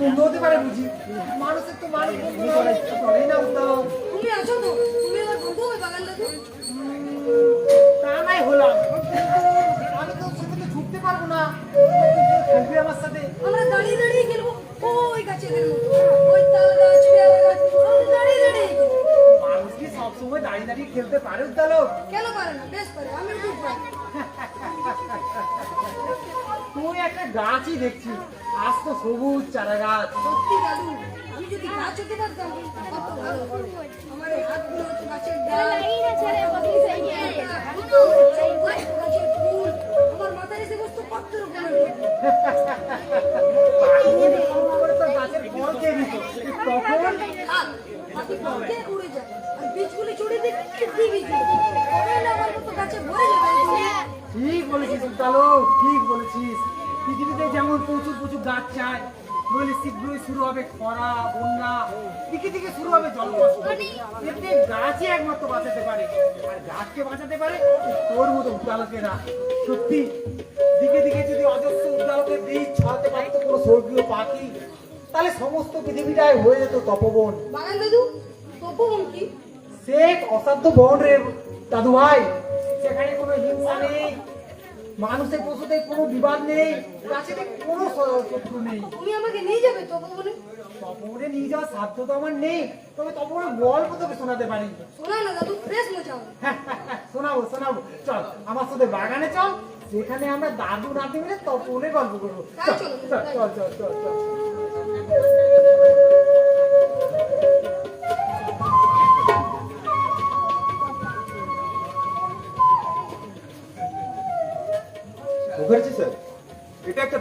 বন্ধু হতে পারে বুঝি। মানুষের তো মানুষ বন্ধু চলেই না উত্তম তুমি আছো তো? তুমি আমার বন্ধু হবে বাগান তা? নাই হলাম। আমি তো সেটা তো পারব না। খেলবি আমার সাথে। আমরা দাঁড়িয়ে দাঁড়িয়ে খেলব। ওই গাছে খেলব। ওই তাল গাছ পেয়ারা গাছ দাঁড়িয়ে দাঁড়িয়ে মানুষ কি সবসময় দাঁড়িয়ে দাঁড়িয়ে খেলতে পারে উত্তালক কেন পারে না বেশ পারে আমি খুব পারি। তুই একটা গাছই দেখছি। সবুজ চারা গাছ। সত্যি দাদু আমি যদি গাছ হতে পারতাম কত ভালো আমার এই হাতগুলো হচ্ছে গাছের ডাল। গাছের ফুল আমার মাথায় এসে বসতো কত রকমের ফুল। পাখি যদি কম করে তো গাছের ফল খেয়ে দিত তখন খাল পাখি পক্ষে উড়ে যায় আর বীজগুলি ছড়িয়ে দিই কি আমার মতো গাছে ভরে যাবে ঠিক বলেছিস ঠিক বলেছিস। পৃথিবীতে যেমন প্রচুর প্রচুর গাছ চায় নইলে শীঘ্রই শুরু হবে খরা বন্যা দিকে দিকে শুরু হবে জলকষ্ট এতে গাছই একমাত্র বাঁচাতে পারে। আর গাছকে বাঁচাতে পারে তোর মতো উদ্দালকেরা সত্যি দিকে দিকে যদি অজস্র উদ্দালকের বীজ ছড়াতে পারতো কোনো স্বর্গীয় পাখি তাহলে সমস্ত পৃথিবীটাই হয়ে যেত তপবন। বাগান দাদু তপবন কি? সে অসাধ্য বন রে দাদু ভাই সেখানে কোনো হিংসা নেই। মানুষের পশুতে কোনো বিবাদ নেই গাছেতে কোনো শত্রু নেই। তুমি আমাকে নিয়ে যাবে তপবনে তপরে নিয়ে যাওয়ার সাধ্য তো আমার নেই তবে তপরে গল্প তোকে শোনাতে পারি? শোনা না দাদু ফ্রেশ মজা হবে। শোনাবো শোনাবো। চল আমার সাথে বাগানে চল সেখানে আমরা দাদু নাতি মিলে তপরে গল্প করব। তাই চল চল চল চল।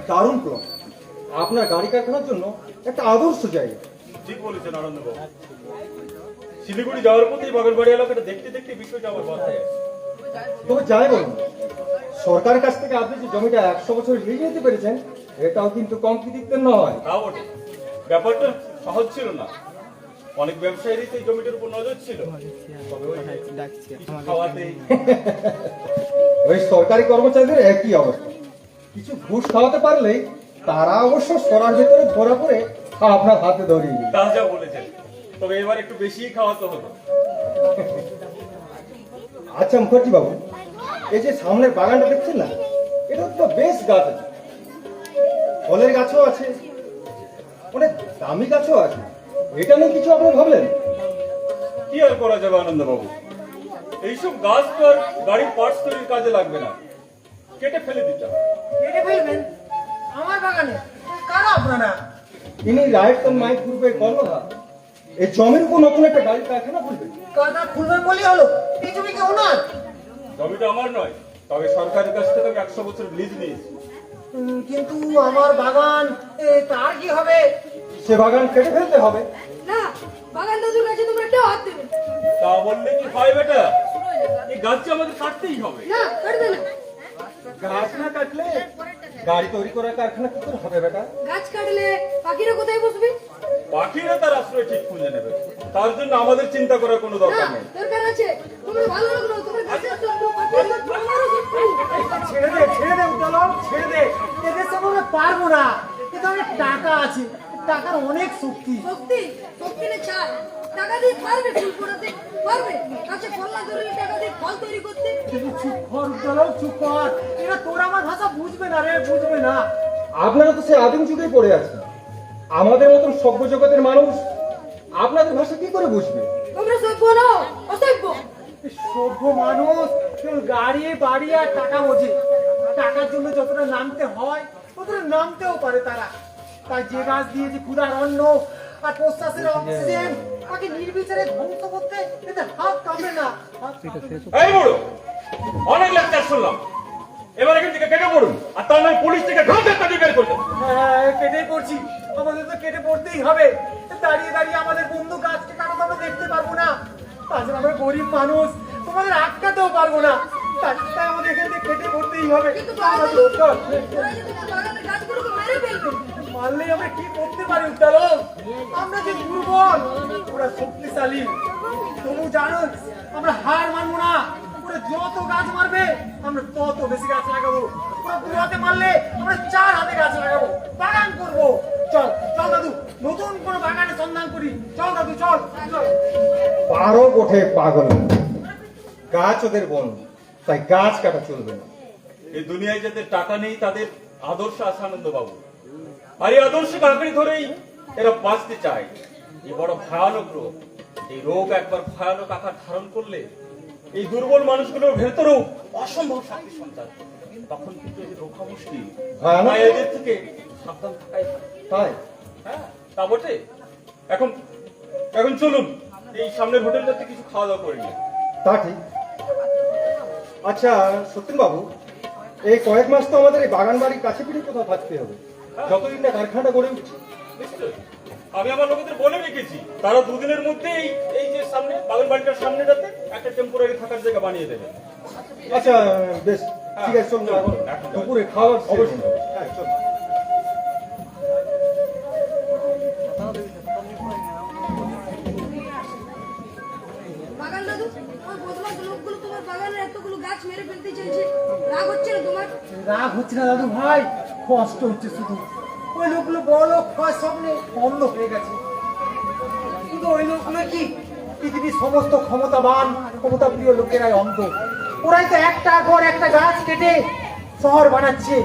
দারুণ প্লট আপনার গাড়ি কারখানার জন্য একটা আদর্শ জায়গা। ঠিক বলেছেন আনন্দবাবু। শিলিগুড়ি যাওয়ার পথেই বাগলবাড়ি এলাকাটা দেখতে দেখতে বিষয়টা আমার মাথায় তবে যাই বলুন সরকারের কাছ থেকে আপনি যে জমিটা একশো বছর লিজ নিতে পেরেছেন এটাও কিন্তু কম কৃতিত্বের নয়। তা বটে। ব্যাপারটা সহজ ছিল না। অনেক ব্যবসায়ীরই তো এই জমিটার উপর নজর ছিল। ওই সরকারি কর্মচারীদের একই অবস্থা। কিছু ঘুষ খাওয়াতে পারলেই তারা অবশ্য সরার ভেতরে ধরা পড়ে আপনার হাতে ধরিয়ে। তা যা বলেছেন। তবে এবার একটু বেশিই খাওয়াতে হতো আচ্ছা মুখার্জি বাবু এই যে সামনের বাগানটা দেখছেন না এটা তো বেশ গাছ আছে। ফলের গাছও আছে অনেক দামি গাছও আছে। এটা নিয়ে কিছু আপনি ভাবলেন? কি আর করা যাবে আনন্দবাবু? এইসব গাছ তো আর গাড়ির পার্টস তৈরির কাজে লাগবে না। কেটে ফেলে দিতে হবে। কেটে ফেলবেন আমার বাগানে কারা আপনারা? ইনি গ্রুপের কর্ণধার এই জমির উপর নতুন একটা গাড়ি কারখানা খুলবেন কারা খুলবেন বলি হলো এই জমি কি ওনার? জমিটা আমার নয় তবে সরকারের কাছ থেকে আমি একশো বছর লিজ নিয়েছি। উম, কিন্তু আমার বাগান এ, তার কি হবে? সে বাগান কেটে ফেলতে হবে। না বাগান দাদুর কাছে তোমরা কেউ হাত দেবে। তা বললে কি হয় বেটা? এই গাছটা আমাদের কাটতেই হবে। না কাটবে না। গাছ না কাটলে গাড়ি তৈরি করার কারখানা কি করে হবে বেটা? গাছ কাটলে পাখিরা কোথায় বসবে? পাখিরা তার আশ্রয় ঠিক খুঁজে নেবে। তার জন্য আমাদের চিন্তা করার কোনো দরকার নেই। দরকার আছে। তোমরা ভালো নও তোমরা গাছের আমারও শত্রু ছেড়ে দে ছেড়ে দে উদ্দালক ছেড়ে দে। এদের আমরা পারব না। কিন্তু অনেক টাকা আছে। টাকার অনেক শক্তি। শক্তি? শক্তি না চাই টাকা দিয়ে পারবে ফুল ফোটাতে পারবে? গাছে ফল না ধরলে টাকা দিয়ে ফল তৈরি করতে? চুপ কর উদ্দালক চুপ কর। এরা তোর আমার ভাষা বুঝবে না রে বুঝবে না। আপনারা তো সে আদিম যুগেই পড়ে আছেন। আমাদের মতন সভ্য জগতের মানুষ আপনাদের ভাষা কি করে বুঝবে? তোমরা সভ্য নও অসভ্য। সভ্য মানুষ গাড়ি বাড়ি আর টাকা বোঝে। টাকার জন্য যতটা নামতে হয় ততটা নামতেও পারে তারা। তাই যে গাছ দিয়েছে ক্ষুধার অন্ন আর প্রশ্বাসের অক্সিজেন তাকে নির্বিচারে ধ্বংস করতে এতে হাত কামড়ে না। এই বড় অনেক লেকচার শুনলাম। এবার এখান থেকে কেটে পড়ুন আর তার নয় পুলিশ থেকে ঘাটের কাজে বের করে দেন। হ্যাঁ কেটেই পড়ছি। আমাদের তো কেটে পড়তেই হবে। দাঁড়িয়ে দাঁড়িয়ে আমাদের বন্ধু গাছকে কারও আমরা দেখতে পারব না? তাছাড়া আমরা গরিব মানুষ তোমাদের আটকাতেও পারব না। তাই তাই আমাদের এখান থেকে কেটে পড়তেই হবে। কিন্তু বাগান মারলে আমরা কি করতে পারি উত্তালক আমরা যে দুর্বল ওরা শক্তিশালী। তবু জানো আমরা হার মানবো না। ওরা যত গাছ মারবে আমরা তত বেশি গাছ লাগাবো। ওরা দু হাতে মারলে আমরা চার হাতে গাছ লাগাবো। বাগান করব। চল চল দাদু নতুন কোনো বাগানের সন্ধান করি। চল দাদু চল চল। পারো ওঠে পাগল। গাছ ওদের বন তাই গাছ কাটা চলবে না। এই দুনিয়ায় যাদের টাকা নেই তাদের আদর্শ আছে আনন্দ বাবু আর এই আদর্শ কাকড়ি ধরেই এরা বাঁচতে চায়। এই বড় ভয়ানক রোগ। এই রোগ একবার ভয়ানক আকার ধারণ করলে এই দুর্বল মানুষগুলোর ভেতরেও অসম্ভব শক্তি সঞ্চার। তখন কিন্তু এদের রোখা মুশকিল? এদের থেকে সাবধান থাকাই। তাই? হ্যাঁ তা বটে। এখন এখন চলুন এই সামনের হোটেলটাতে কিছু খাওয়া দাওয়া করে নিই। তা ঠিক। আচ্ছা সত্যেন বাবু এই কয়েক মাস তো আমাদের এই বাগান বাড়ির কাছে পিঠে কোথাও থাকতে হবে। যতদিন না কারখানাটা গড়ে উঠছে। আমি আমার লোকেদের বলে রেখেছি তারা দুদিনের মধ্যে এই এই যে সামনে বাগান বাড়িটার সামনেটাতে একটা টেম্পোরারি থাকার জায়গা বানিয়ে দেবে। আচ্ছা বেশ ঠিক আছে এখন দুপুরে খাওয়ার অবশ্যই। হ্যাঁ বদমাস লোকগুলো তোমার বাগানের এতগুলো গাছ মেরে ফেলতে চাইছে। রাগ হচ্ছে না তোমার? রাগ হচ্ছে না দাদু ভাই। কষ্ট হচ্ছে শুধু। ওই লোকগুলো বড় লোক হওয়ার স্বপ্নে অন্ধ হয়ে গেছে। কিন্তু ওই লোকগুলো কি, পৃথিবীর সমস্ত ক্ষমতাবান, ক্ষমতাপ্রিয় লোকেরাই অন্ধ। ওরাই তো একটা ঘর, একটা গাছ কেটে শহর বানাচ্ছে।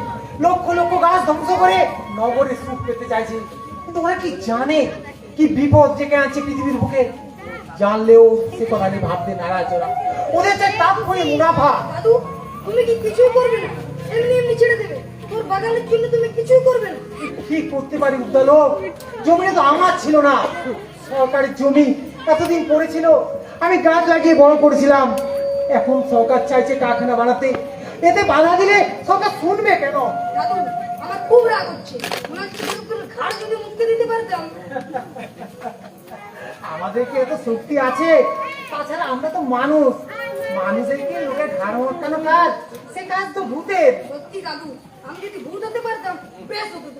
লক্ষ লক্ষ গাছ ধ্বংস করে নগরে সুখ পেতে চাইছে। কিন্তু ওরা কি জানে কি বিপদ ডেকে আছে পৃথিবীর বুকে? জানলেও সে কথা নিয়ে ভাবতে নারাজ ওরা। ওদের যে তাপ করে মুনাফা। তুমি কি কিছুই করবে না? এমনি এমনি বাগানের জন্য তুমি কিছুই করবে না। কি করতে পারি উদ্দালক জমিটা তো আমার ছিল না। সরকারের জমি এতদিন পড়েছিল। আমি গাছ লাগিয়ে বড় করেছিলাম। এখন সরকার চাইছে কারখানা বানাতে। এতে বাধা দিলে সরকার শুনবে কেন? আমার খুব রাগ হচ্ছে। ঘাড় যদি মুক্তি দিতে পারতাম। আমাদেরকে এত শক্তি আছে। তাছাড়া আমরা তো মানুষ। মানুষেরকে লোকের ঘাড় মটকানো কাজ সে কাজ তো ভূতের। সত্যি দাদু আমি যদি ভূত হতে পারতাম বেশ হতো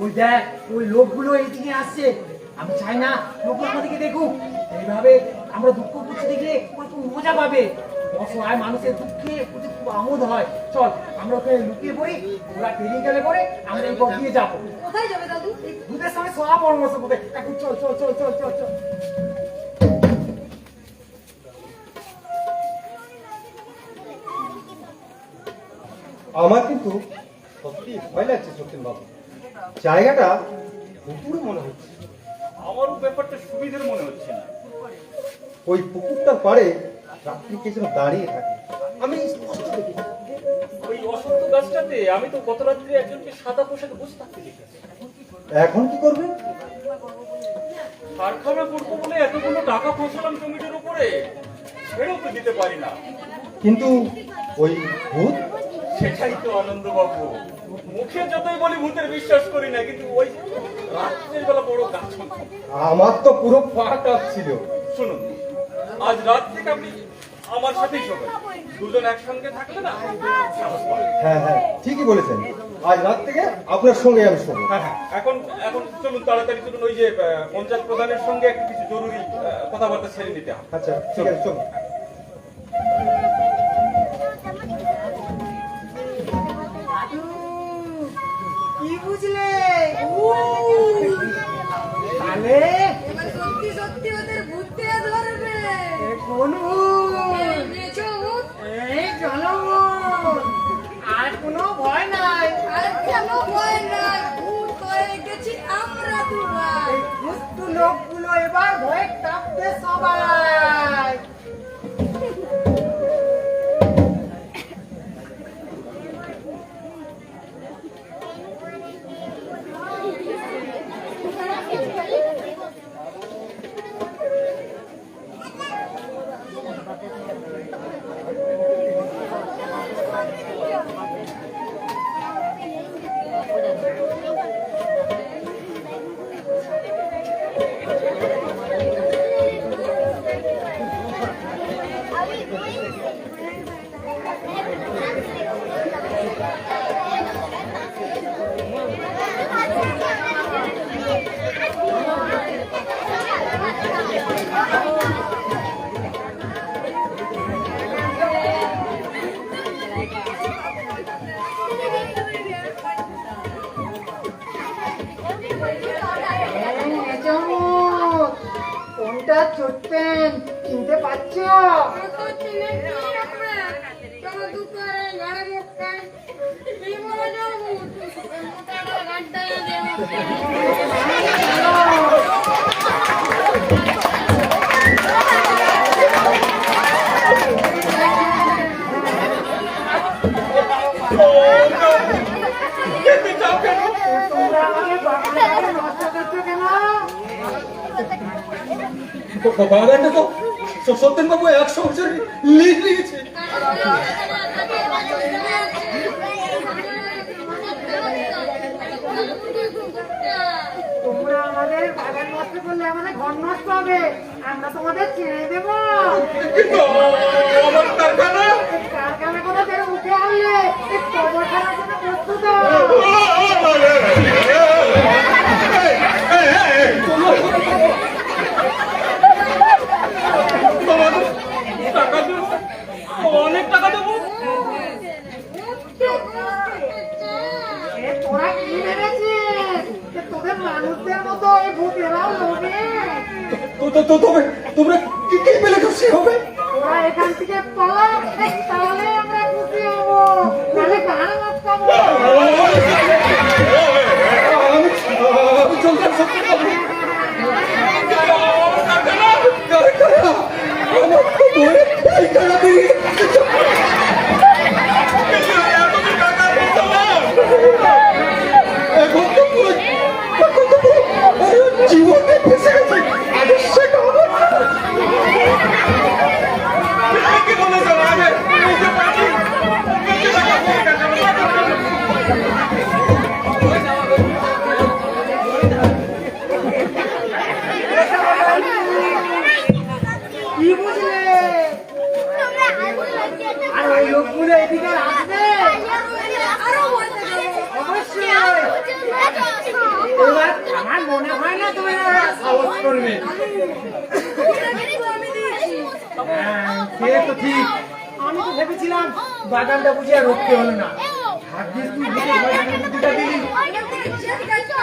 ওই দেখ ওই লোকগুলো এইদিকে আসছে। আমি চাই না লোকগুলো আমাদেরকে দেখুক। এইভাবে আমরা দুঃখ করছি দেখলে ওরা খুব মজা পাবে। অসহায় মানুষের দুঃখে ওদের খুব আমোদ হয়। চল আমরা ওখানে লুকিয়ে পড়ি ওরা বেরিয়ে গেলে পরে আমরা এই দিয়ে যাব। কোথায় যাবে দাদু? ভূতের সঙ্গে সব পরামর্শ করবে। এখন চল চল চল চল চল চল। আমার কিন্তু সত্যি ভয় লাগছে সত্যেন বাবু। জায়গাটা পুকুর মনে হচ্ছে। আমারও ব্যাপারটা সুবিধের মনে হচ্ছে না। ওই পুকুরটার পাড়ে রাত্রি কে যেন দাঁড়িয়ে থাকে। আমি স্পষ্ট ওই অসত্য গাছটাতে আমি তো গত রাত্রে একজনকে সাদা পোশাকে বসে থাকতে দেখেছি। এখন কি করবেন কারখানা করব বলে এতগুলো টাকা ফসলাম জমিটার উপরে ছেড়েও তো দিতে পারি না। কিন্তু ওই ভূত সেটাই তো আনন্দ বাবু মুখে যতই বলি ভূতের বিশ্বাস করি না কিন্তু ওই রাত্রের বেলা বড় গাছ আমার তো পুরো পা ছিল শুনুন আজ রাত থেকে আপনি আমার সাথেই শোবেন। দুজন একসঙ্গে থাকলে না পাবে। হ্যাঁ হ্যাঁ ঠিকই বলেছেন। আজ রাত থেকে আপনার সঙ্গে আমি শোবো। হ্যাঁ হ্যাঁ এখন এখন চলুন তাড়াতাড়ি চলুন ওই যে পঞ্চায়েত প্রধানের সঙ্গে একটু কিছু জরুরি কথাবার্তা ছেড়ে নিতে হবে। আচ্ছা ঠিক আছে চলুন। বুঝলে? তাহলে? এবার সত্যি সত্যি ওদের ভূতে ধরবে। কোন ভূত? ভূত। আর কোনো ভয় নাই। আর কেন ভয় নাই। ভূত হয়ে গেছি আমরা দুবার। এই লোকগুলো এবার ভয়ে কাঁপতে সবাই। চিনতে পারছ যেতে চাও কেন তোমরা আমাকে বাগানটাকে নষ্ট করছ কেন বাগানটা তো সত্যেন বাবু একশো বছর লিখ লিখেছে তোমরা আমাদের বাগান নষ্ট করলে আমাদের ঘর নষ্ট হবে আমরা তোমাদের ছেড়ে দেবো কারখানা কারখানা করে ফের উঠে আনলে খানার প্রস্তুত হও। তোমাদের টাকা দেবো অনেক টাকা দেবো এ তোরা কি ভেবেছিস যে তোদের মানুষদের মতো এই ভূতেরাও লোভে তো তো তো তবে তোমরা কি কি পেলে খুশি হবে তোরা এখান থেকে পালা তাহলে আমরা খুশি হব তাহলে গান মাপকাবো আমি চলতে সত্যি আমার তো মনে ঠিকানা দিয়ে এখন তো পুরো এখন তো পুরো আরে জীবনে ফেসে গেছে আরে সেটা আমার না। কি বলেছ আগে এই যে পাখি এই যে টাকা আর ওই লোকগুলো এদিকে আসবে। অবশ্যই এবার আমার মনে হয় না তুমি সাহস করবে। হ্যাঁ, তো ঠিক। আমি তো ভেবেছিলাম বাগানটা বুঝে আর রক্ষে হলো না। ভাগ্যিস তুই দিলি।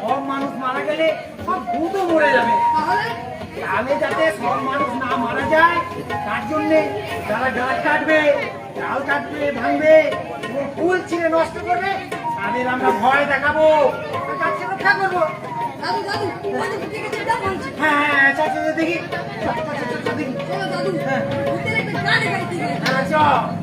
সব মানুষ মারা গেলে সব ভূতও মরে যাবে তাহলে গ্রামে যাতে সব মানুষ না মারা যায় তার জন্যে যারা গাছ কাটবে ডাল কাটবে ভাঙবে এবং ফুল ছিঁড়ে নষ্ট করবে তাদের আমরা ভয় দেখাবো গাছকে রক্ষা করব হ্যাঁ হ্যাঁ হ্যাঁ চল, দেখি দেখি হ্যাঁ। হ্যাঁ চল